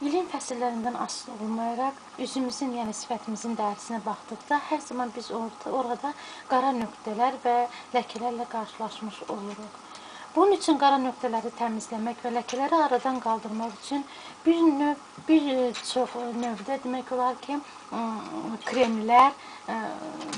İlin fəsillərindən asılı olmayaraq üzümüzün, yəni sifətimizin dərisinə baxdıqda hər zaman biz orada, orada qara nöqtələr və ləkələrlə qarşılaşmış oluruq. Bunun üçün qara nöqtələri təmizləmək və ləkələri aradan qaldırmaq üçün bir növ bir e, çox növdə demək olar ki, kremlər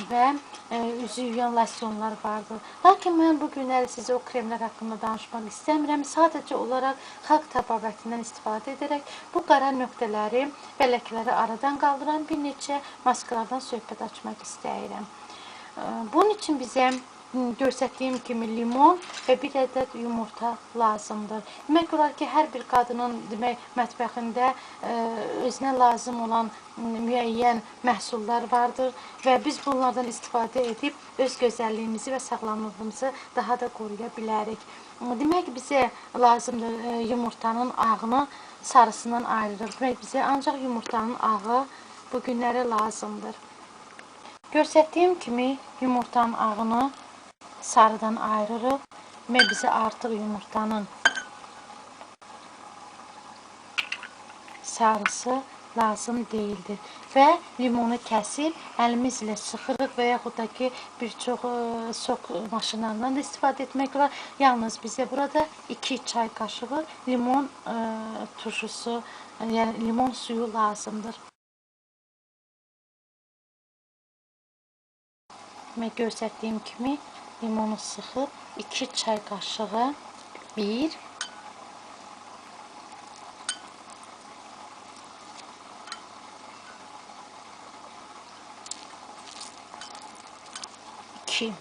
və ə, üzü yuyan losyonlar vardır. Lakin mən bu günləri sizə o kremlər haqqında danışmaq istəmirəm. Sadəcə olaraq xalq təbabətindən istifadə edərək bu qara nöqtələri və ləkələri aradan qaldıran bir neçə maskalardan söhbət açmaq istəyirəm. Bunun üçün bizə göstərdiyim kimi limon və bir ədəd yumurta lazımdır. Demək olar ki, hər bir qadının demək mətbəxində ə, özünə lazım olan müəyyən məhsullar vardır və biz bunlardan istifadə edib öz gözəlliyimizi və sağlamlığımızı daha da qoruya bilərik. Demək bizə lazımdır ə, yumurtanın ağını sarısından ayırırıq. Demək bizə ancaq yumurtanın ağı bu günlərə lazımdır. Göstərdiyim kimi yumurtanın ağını sarıdan ayırırıq və bizə artıq yumurtanın sarısı lazım deyildir. Və limonu kəsib əlimiz ilə sıxırıq və yaxud da ki, bir çox ə, sok maşınlarından da istifadə etmək olar. Yalnız bizə burada 2 çay qaşığı limon ə, turşusu, yəni limon suyu lazımdır. Və göstərdiyim kimi limonu sıxıb 2 çay qaşığı 1 2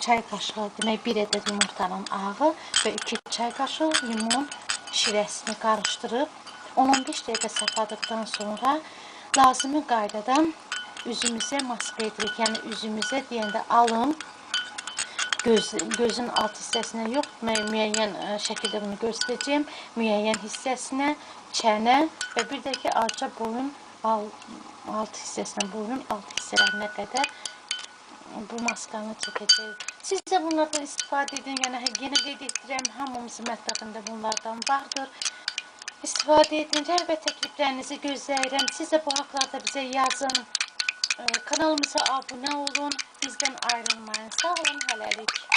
çay qaşığı, demək 1 ədəd yumurtanın ağı və 2 çay qaşığı limon şirəsini qarışdırıb 10-15 dəqiqə saxladıqdan sonra lazımi qaydada üzümüzə maska edirik. Yəni üzümüzə deyəndə alın göz, gözün alt hissəsinə yox, mü- müəyyən ə, şəkildə bunu göstərəcəyim. Müəyyən hissəsinə, çənə və bir də ki, arca boyun al, alt hissəsinə, boyun alt hissələrinə qədər bu maskanı çəkəcəyik. Siz də bunlardan istifadə edin. Yəni yenə qeyd etdirəm, hamımızın mətbəxində bunlardan vardır. İstifadə edin. Rəy və təkliflərinizi gözləyirəm. Siz də bu haqlarda bizə yazın. Ə, Kanalımıza abunə olun. Bizdən ayrılmayın. Sağ olun, hələlik.